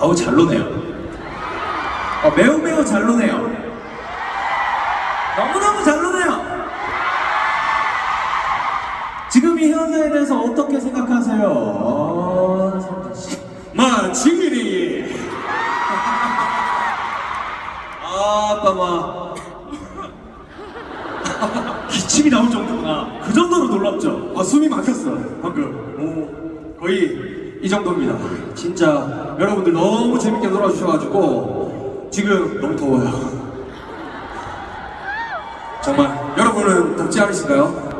아우 잘 노네요. 어, 매우 매우 잘 노네요. 너무너무 잘 노네요. 지금 이 현상에 대해서 어떻게 생각하세요? 어, 성진 씨. 마 지민이 아따 마 기침이 나올 정도구나. 그 정도로 놀랍죠? 아, 숨이 막혔어 방금 오, 거의 이 정도입니다 진짜 여러분들 너무 재밌게 놀아주셔가지고 지금 너무 더워요 정말 여러분은 덥지 않으신가요?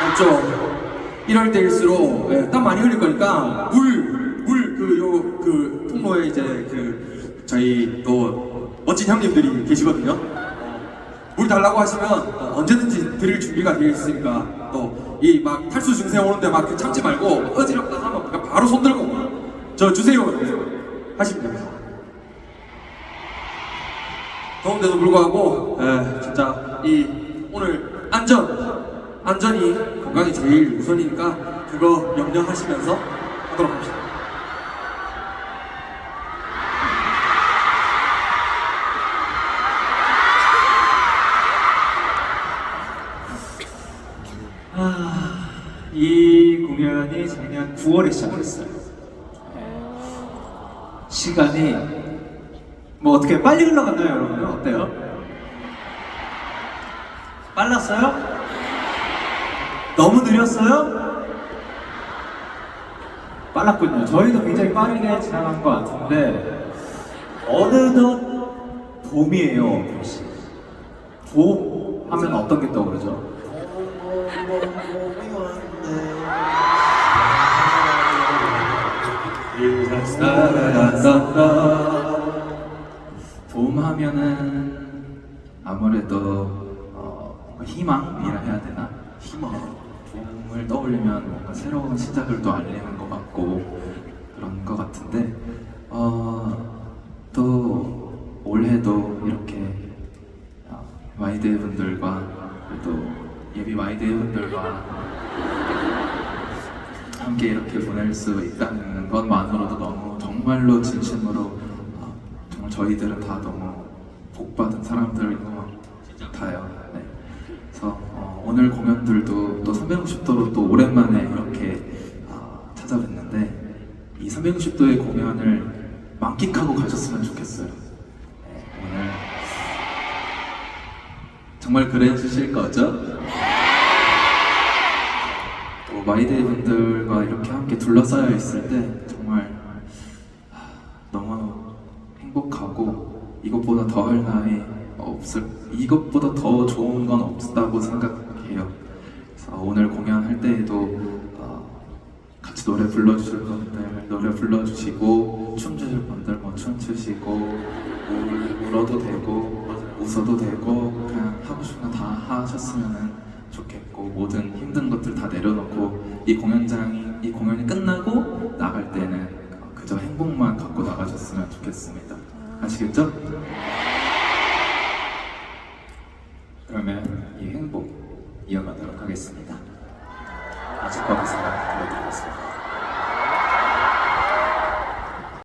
덥죠 이럴 때일수록 예, 땀 많이 흘릴 거니까 물, 물, 그, 요, 그, 통로에 이제 그, 저희 또 멋진 형님들이 계시거든요. 물 달라고 하시면 어, 언제든지 드릴 준비가 되어 있으니까 또 이 막 탈수 증세 오는데 막그 참지 말고 어지럽다 하면 그냥 바로 손 들고 저 주세요 네, 하시면 됩니다. 더운데도 불구하고 예, 진짜 이 오늘 안전 안전이 건강이 제일 우선이니까 그거 염려하시면서 하도록 합시다. 아, 이 공연이 작년 9월에 시작됐어요. 시간이 뭐 어떻게 빨리 흘러갔나요, 여러분? 어때요? 빨랐어요? 너무 느렸어요? 빨랐군요. 저희도 굉장히 빠르게 지나간 것 같은데 어느덧 봄이에요. 봄 하면 어떤 게 떠오르죠? 봄 하면은 아무래도 어, 희망이라 해야 되나? 희망. 봄을 떠올리면 뭔가 새로운 시작을 또 알리는 것 같고 그런 것 같은데 어, 또 올해도 이렇게 어, 와이드 분들과 또 예비 와이드 분들과 함께 이렇게 보낼 수 있다는 것만으로도 너무 정말로 진심으로 어, 정말 저희들은 다 너무 복받은 사람들인 것 같아요. 네. 그래서 어, 오늘 공연들도 또 360도로 또 오랜만에 이렇게 어, 찾아뵀는데 이 360도의 공연을 만끽하고 가셨으면 좋겠어요. 네, 오늘 정말 그래 주실 거죠? 또 마이데이 분들과 이렇게 함께 둘러싸여 있을 때 정말 하, 너무 행복하고 이것보다 더할 나위 없을 이것보다 더 좋은 건 없다고 생각해요. 그래서 오늘 공연할 때에도 어, 같이 노래 불러주실 분들 노래 불러주시고 춤 추실 분들 뭐 춤 추시고 울, 울어도 되고 웃어도 되고 그냥 하고 싶은 거 다 하셨으면 좋겠고 모든 힘든 것들 다 내려놓고 이 공연장 이이 공연이 끝나고 나갈 때는 그저 행복만 갖고 나가셨으면 좋겠습니다. 아시겠죠? 그러면 이 행복 이어가도록 하겠습니다. 아직과 비상 들려드리겠습니다.